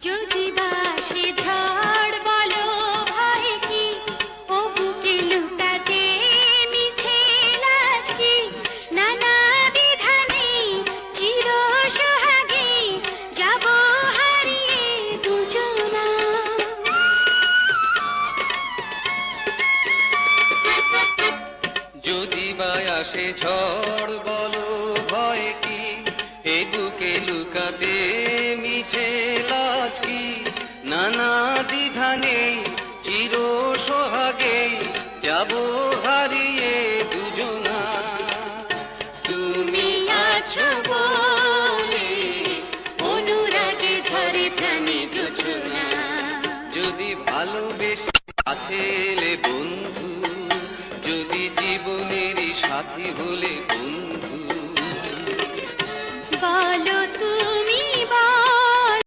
যদি বাসে ঝড় বলো ভয় কি ও মিছে লাজ কি? নানা চির সোহাগে যাব হারিয়ে যদি বা আসে ঝড় বলো ভয় নানা দ্বিধানে চির সোহাগে যাব হারিয়ে দুজনা। তুমি আছো বলে অনুরাগে ধরে প্রাণে যোচনা যদি ভালোবেসে আছে বন্ধু যদি জীবনেরই সাথী হলে বন্ধু। ভালো